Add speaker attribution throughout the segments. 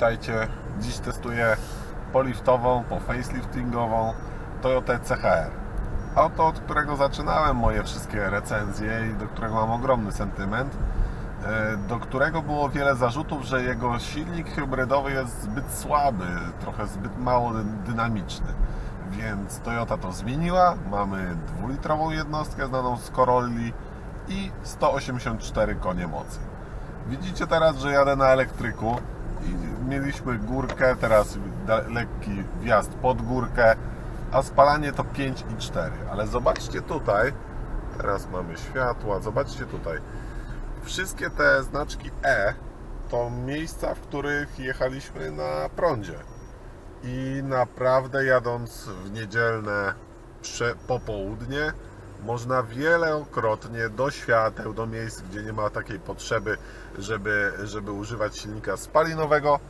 Speaker 1: witajcie. Dziś testuję poliftową, po faceliftingową Toyota CHR. Auto, od którego zaczynałem moje wszystkie recenzje i do którego mam ogromny sentyment, e, do którego było wiele zarzutów, że jego silnik hybrydowy jest zbyt słaby, trochę zbyt mało dy- dynamiczny. Więc Toyota to zmieniła. Mamy dwulitrową jednostkę znaną z Corolli i 184 konie mocy. Widzicie teraz, że jadę na elektryku mieliśmy górkę, teraz lekki wjazd pod górkę, a spalanie to 5 i 4. Ale zobaczcie tutaj, teraz mamy światła, zobaczcie tutaj. Wszystkie te znaczki E to miejsca, w których jechaliśmy na prądzie. I naprawdę jadąc w niedzielne popołudnie, można wielokrotnie do świateł, do miejsc, gdzie nie ma takiej potrzeby, żeby, żeby używać silnika spalinowego,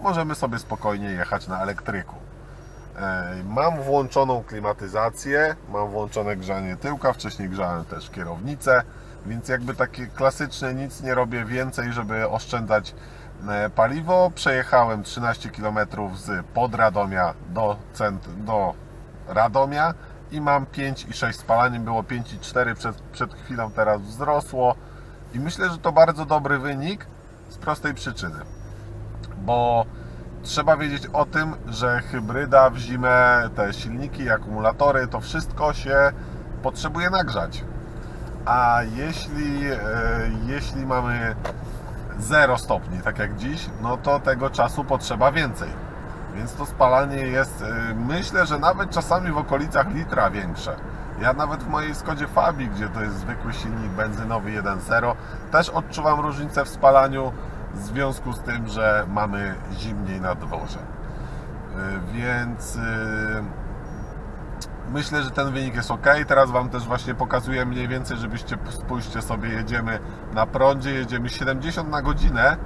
Speaker 1: możemy sobie spokojnie jechać na elektryku. Mam włączoną klimatyzację, mam włączone grzanie tyłka, wcześniej grzałem też kierownicę, więc jakby takie klasyczne nic nie robię więcej, żeby oszczędzać e, paliwo. Przejechałem 13 km z Podradomia do, cent, do Radomia i mam 5 i 6 spalaniem, było 5 i 4 przed, przed chwilą, teraz wzrosło i myślę, że to bardzo dobry wynik z prostej przyczyny, bo trzeba wiedzieć o tym, że hybryda w zimę, te silniki, akumulatory, to wszystko się potrzebuje nagrzać. A jeśli, e, jeśli mamy 0 stopni, tak jak dziś, no to tego czasu potrzeba więcej. Więc to spalanie jest, e, myślę, że nawet czasami w okolicach litra większe. Ja nawet w mojej Skodzie Fabii, gdzie to jest zwykły silnik benzynowy 1.0, też odczuwam różnicę w spalaniu w związku z tym, że mamy zimniej na dworze. E, Więc e, myślę, że ten wynik jest ok. Teraz Wam też właśnie pokazuję mniej więcej, żebyście spójrzcie sobie, jedziemy na prądzie, jedziemy 70 na godzinę,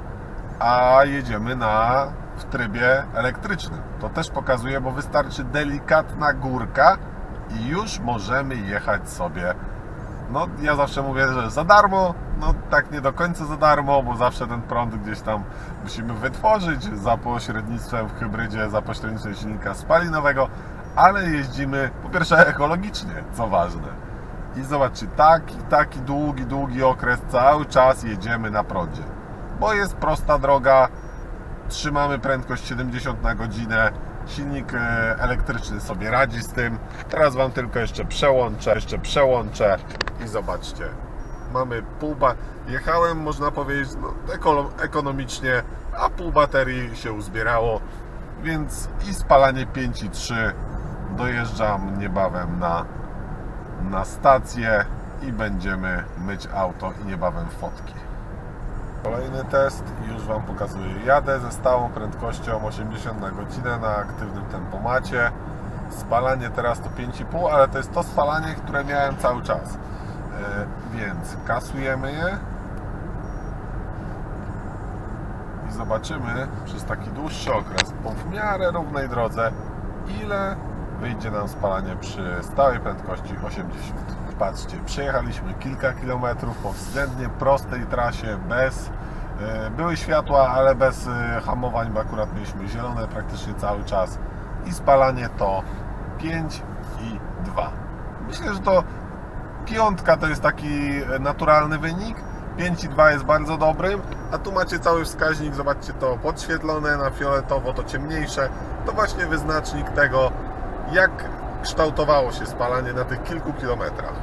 Speaker 1: a jedziemy na w trybie elektrycznym. To też pokazuje, bo wystarczy delikatna górka i już możemy jechać sobie. No, ja zawsze mówię, że za darmo, no tak nie do końca za darmo, bo zawsze ten prąd gdzieś tam musimy wytworzyć za pośrednictwem w hybrydzie, za pośrednictwem silnika spalinowego, ale jeździmy po pierwsze ekologicznie, co ważne. I zobaczcie, taki, taki długi, długi okres, cały czas jedziemy na prądzie. Bo jest prosta droga, trzymamy prędkość 70 na godzinę, silnik e, elektryczny sobie radzi z tym. Teraz Wam tylko jeszcze przełączę, jeszcze przełączę i zobaczcie. Mamy pół. Jechałem, można powiedzieć, no, ekonomicznie, a pół baterii się uzbierało, więc i spalanie 5 i 3 dojeżdżam niebawem na, na stację i będziemy myć auto i niebawem fotki. Kolejny test i już Wam pokazuję. Jadę ze stałą prędkością 80 na godzinę na aktywnym tempomacie. Spalanie teraz to 5,5, ale to jest to spalanie, które miałem cały czas. E, Więc kasujemy je i zobaczymy przez taki dłuższy okres, po w miarę równej drodze, ile wyjdzie nam spalanie przy stałej prędkości 80. Patrzcie, przejechaliśmy kilka kilometrów po względnie prostej trasie, bez e, były światła, ale bez e, hamowań, bo akurat mieliśmy zielone praktycznie cały czas i spalanie to 5 i 2. Myślę, że to piątka to jest taki naturalny wynik. 5,2 jest bardzo dobrym, a tu macie cały wskaźnik, zobaczcie to podświetlone na fioletowo, to ciemniejsze. To właśnie wyznacznik tego, jak kształtowało się spalanie na tych kilku kilometrach.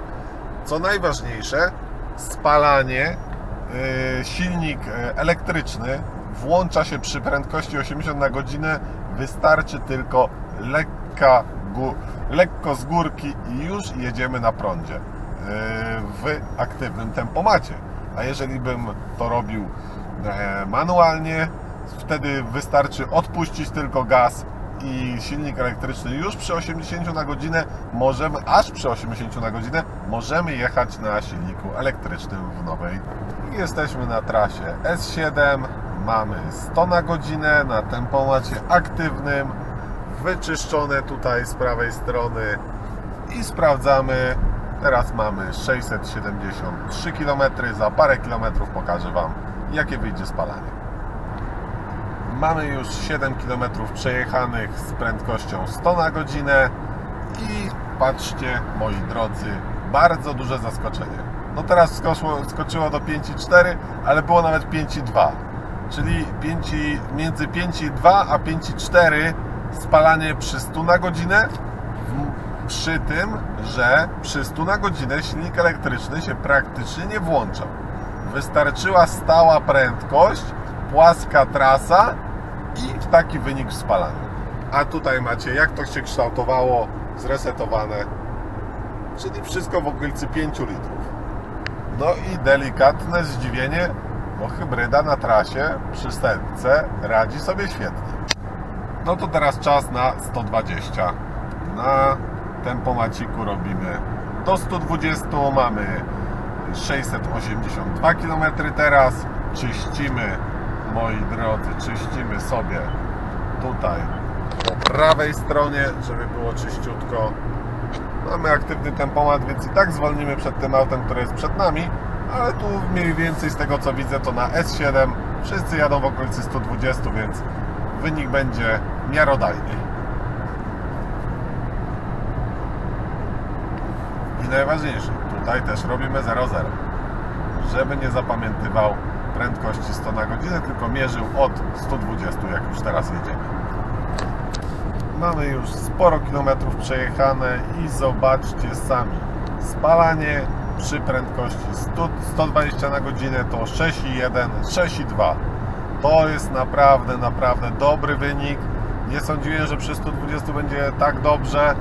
Speaker 1: Co najważniejsze, spalanie, yy, silnik yy, elektryczny włącza się przy prędkości 80 na godzinę, wystarczy tylko lekka, lekko z górki i już jedziemy na prądzie yy, w aktywnym tempomacie. A jeżeli bym to robił e, manualnie, wtedy wystarczy odpuścić tylko gaz i silnik elektryczny już przy 80 na godzinę możemy, aż przy 80 na godzinę możemy jechać na silniku elektrycznym w nowej. Jesteśmy na trasie S7, mamy 100 na godzinę na tempomacie aktywnym, wyczyszczone tutaj z prawej strony i sprawdzamy. Teraz mamy 673 km, za parę kilometrów pokażę Wam jakie wyjdzie spalanie. Mamy już 7 km przejechanych z prędkością 100 na godzinę i patrzcie, moi drodzy, bardzo duże zaskoczenie. No teraz skoczyło, skoczyło do 5,4, ale było nawet 5,2. Czyli 5, między 5,2 a 5,4 spalanie przy 100 na godzinę. Przy tym, że przy 100 na godzinę silnik elektryczny się praktycznie nie włączał. Wystarczyła stała prędkość, płaska trasa taki wynik w spalaniu. A tutaj macie, jak to się kształtowało, zresetowane, czyli wszystko w okolicy 5 litrów. No i delikatne zdziwienie, bo hybryda na trasie przy setce radzi sobie świetnie. No to teraz czas na 120. Na tempomaciku robimy do 120, mamy 682 km teraz. Czyścimy, moi drodzy, czyścimy sobie tutaj po prawej stronie, żeby było czyściutko. Mamy aktywny tempomat, więc i tak zwolnimy przed tym autem, które jest przed nami, ale tu mniej więcej z tego co widzę to na S7 wszyscy jadą w okolicy 120, więc wynik będzie miarodajny. I najważniejsze, tutaj też robimy 0,0, żeby nie zapamiętywał prędkości 100 na godzinę, tylko mierzył od 120, jak już teraz jedziemy. Mamy już sporo kilometrów przejechane i zobaczcie sami. Spalanie przy prędkości 100, 120 na godzinę to 6,1, 6,2. To jest naprawdę, naprawdę dobry wynik. Nie sądziłem, że przy 120 będzie tak dobrze,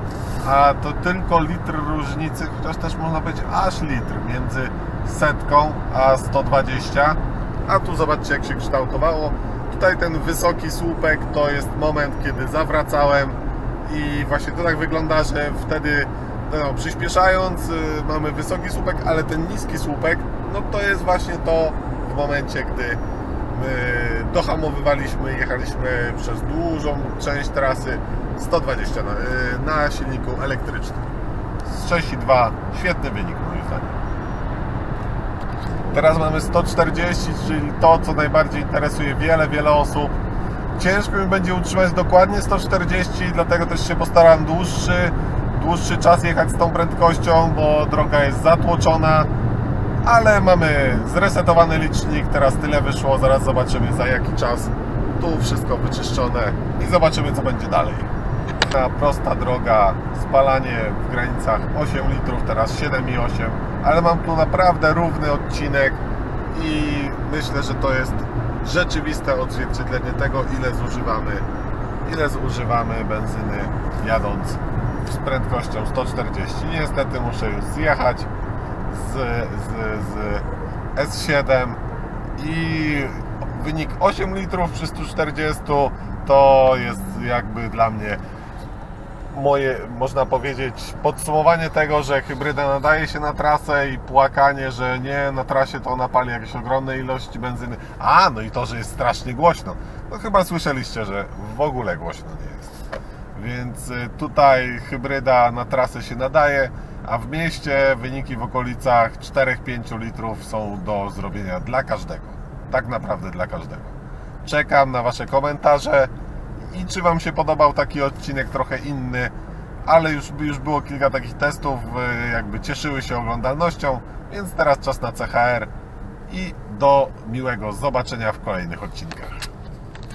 Speaker 1: a to tylko litr różnicy, chociaż też można być aż litr między setką a 120. A tu zobaczcie jak się kształtowało. Tutaj ten wysoki słupek to jest moment, kiedy zawracałem i właśnie to tak wygląda, że wtedy no, przyspieszając y, mamy wysoki słupek, ale ten niski słupek, no to jest właśnie to w momencie, gdy my dohamowywaliśmy, jechaliśmy przez dużą część trasy 120 na, y, na silniku elektrycznym. Z 6,2 świetny wynik moim zdaniem. Teraz mamy 140, czyli to, co najbardziej interesuje wiele, wiele osób. Ciężko mi będzie utrzymać dokładnie 140, dlatego też się postaram dłuższy, dłuższy czas jechać z tą prędkością, bo droga jest zatłoczona, ale mamy zresetowany licznik, teraz tyle wyszło, zaraz zobaczymy za jaki czas. Tu wszystko wyczyszczone i zobaczymy co będzie dalej. Ta prosta droga, spalanie w granicach 8 litrów, teraz 7,8, ale mam tu naprawdę równy odcinek i myślę, że to jest rzeczywiste odzwierciedlenie tego, ile zużywamy, ile zużywamy benzyny jadąc z prędkością 140. Niestety muszę już zjechać z, z, z S7 i wynik 8 litrów przy 140 to jest jakby dla mnie moje, można powiedzieć, podsumowanie tego, że hybryda nadaje się na trasę i płakanie, że nie, na trasie to ona pali jakieś ogromne ilości benzyny. A, no i to, że jest strasznie głośno. No chyba słyszeliście, że w ogóle głośno nie jest. Więc y, tutaj hybryda na trasę się nadaje, a w mieście wyniki w okolicach 4-5 litrów są do zrobienia dla każdego. Tak naprawdę dla każdego. Czekam na Wasze komentarze i czy Wam się podobał taki odcinek trochę inny, ale już, już było kilka takich testów, y, jakby cieszyły się oglądalnością, więc teraz czas na CHR i do miłego zobaczenia w kolejnych odcinkach.